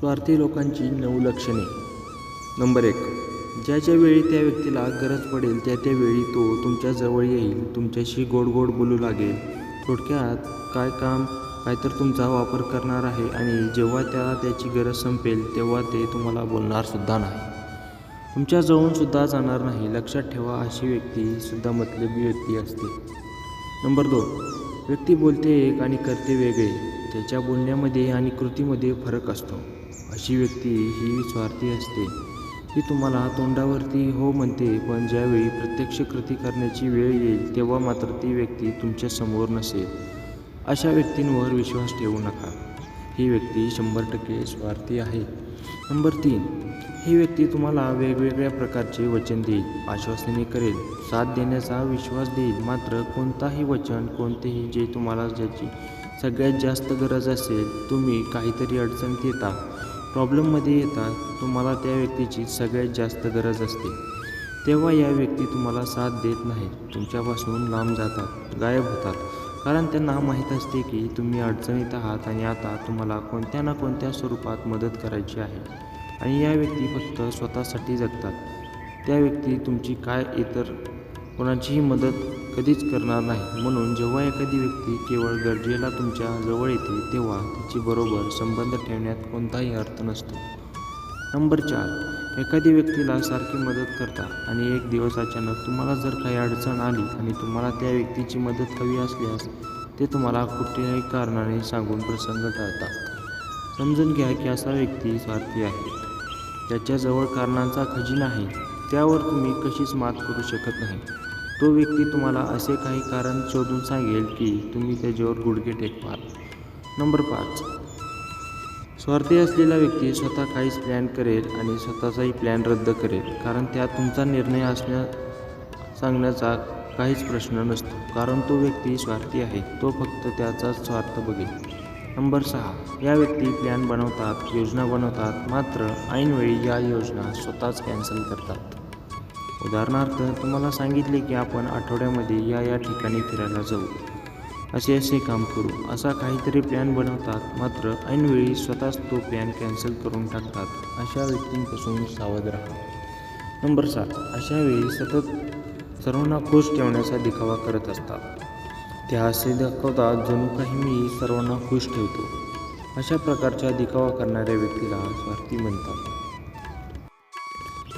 स्वार्थी लोकांची नऊ लक्षणे. नंबर एक ज्या ज्या वेळी त्या व्यक्तीला गरज पडेल त्या त्या वेळी तो तुमच्या जवळ येईल तुमच्याशी गोड गोड बोलू लागेल. थोडक्यात काय काम काय तर तुमचा वापर करणार आहे आणि जेव्हा त्याला त्याची गरज संपेल तेव्हा ते तुम्हाला बोलणारसुद्धा नाही. तुमच्या जाणार नाही. लक्षात ठेवा अशी व्यक्तीसुद्धा मतलबी व्यक्ती असते. नंबर दोन व्यक्ती बोलते एक आणि करते वेगळे. त्याच्या बोलण्यामध्ये आणि कृतीमध्ये फरक असतो. अशी व्यक्ती ही स्वार्थी असते. ती तुम्हाला तोंडावरती हो म्हणते पण ज्यावेळी प्रत्यक्ष कृती करण्याची वेळ येईल तेव्हा मात्र ती व्यक्ती तुमच्यासमोर नसेल. अशा व्यक्तींवर विश्वास ठेवू नका. ही व्यक्ती शंभर टक्के स्वार्थी आहे. नंबर तीन. ही व्यक्ती तुम्हाला वेगवेगळ्या प्रकारचे वचन देईल आश्वासने करेल साथ देण्याचा विश्वास देईल. मात्र कोणताही वचन कोणतेही जे तुम्हाला ज्याची सगळ्यात जास्त गरज असेल तुम्ही काहीतरी अडचणीत येता. प्रॉब्लेममध्ये येता तुम्हाला त्या व्यक्तीची सगळ्यात जास्त गरज असते. तेव्हा या व्यक्ती तुम्हाला साथ देत नाहीत तुमच्यापासून लांब जातात गायब होतात. कारण त्यांना माहीत असते की तुम्ही अडचणीत आहात आणि आता तुम्हाला कोणत्या ना कोणत्या स्वरूपात मदत करायची आहे. आणि या व्यक्ती फक्त स्वतःसाठी जगतात. त्या व्यक्ती तुमची काय इतर कोणाचीही मदत कधीच करणार नाही. म्हणून जेव्हा एखादी व्यक्ती केवळ गरजेला तुमच्या जवळ येते तेव्हा तिची बरोबर संबंध ठेवण्यात कोणताही अर्थ नसतो. नंबर चार. एखादी व्यक्तीला सारखी मदत करता आणि एक दिवस अचानक तुम्हाला जर काही अडचण आली आणि तुम्हाला त्या व्यक्तीची मदत हवी असल्यास ते तुम्हाला कुठल्याही कारणाने सांगून प्रसंग टाळतात समजून घ्या की असा व्यक्ती स्वार्थी आहे. त्याच्याजवळ कारणांचा खजिना आहे. त्यावर तुम्ही कशीच मात करू शकत नाही. तो व्यक्ती तुम्हाला असे काही कारण शोधून सांगेल की तुम्ही त्याच्यावर गुडघे टेकवाल. नंबर पाच. स्वार्थी असलेला व्यक्ती स्वतः काहीच प्लॅन करेल आणि स्वतःचाही प्लॅन रद्द करेल कारण त्यात तुमचा निर्णय असण्या सांगण्याचा काहीच प्रश्न नसतो कारण तो व्यक्ती स्वार्थी आहे तो फक्त त्याचाच स्वार्थ बघेल. नंबर सहा. या व्यक्ती प्लॅन बनवतात योजना बनवतात मात्र ऐनवेळी या योजना स्वतःच कॅन्सल करतात. उदाहरणार्थ तुम्हाला सांगितले की आपण आठवड्यामध्ये या या ठिकाणी फिरायला जाऊ. असे असे काम करू. असा काहीतरी प्लॅन बनवतात. मात्र ऐनवेळी स्वतःच तो प्लॅन कॅन्सल करून टाकतात. अशा व्यक्तींपासून सावध राहा. नंबर सात. अशा वेळी सतत सर्वांना खुश ठेवण्याचा दिखावा करत असतात ते असे दाखवतात जणू काही मी सर्वांना खुश ठेवतो. अशा प्रकारच्या दिखावा करणाऱ्या व्यक्तीला स्वार्थी म्हणतात.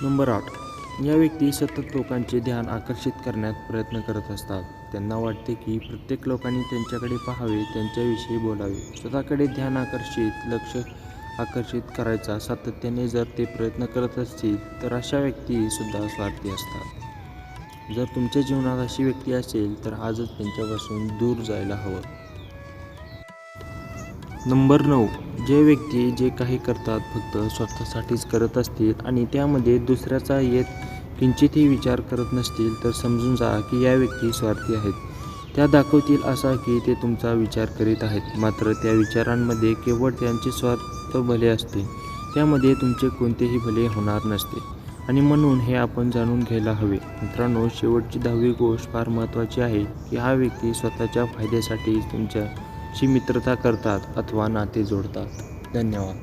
नंबर आठ. या व्यक्ती सतत लोकांचे ध्यान आकर्षित करण्यात प्रयत्न करत असतात. त्यांना वाटते की प्रत्येक लोकांनी त्यांच्याकडे पाहावे त्यांच्याविषयी बोलावे. स्वतःकडे ध्यान आकर्षित लक्ष आकर्षित करायचा सातत्याने जर ते प्रयत्न करत असतील तर अशा व्यक्तीसुद्धा स्वार्थी असतात. जर तुमच्या जीवनात अशी व्यक्ती असेल तर आजच त्यांच्यापासून दूर जायला हवं. नंबर नऊ. जे व्यक्ती जे काही करतात फक्त स्वतःसाठीच करत असतील आणि त्यामध्ये दुसऱ्याचा येत किंचितही विचार करत नसतील तर समजून जा की या व्यक्ती स्वार्थी आहेत. त्या दाखवतील असा की ते तुमचा विचार करीत आहेत. मात्र त्या विचारांमध्ये केवळ त्यांचे स्वार्थ भले असते त्यामध्ये तुमचे कोणतेही भले होणार नसते. आणि म्हणून हे आपण जाणून घ्यायला हवे. मित्रांनो शेवटची दहावी गोष्ट फार महत्त्वाची आहे की हा व्यक्ती स्वतःच्या फायद्यासाठी ची मित्रता करतात अथवा नाते जोडतात. धन्यवाद.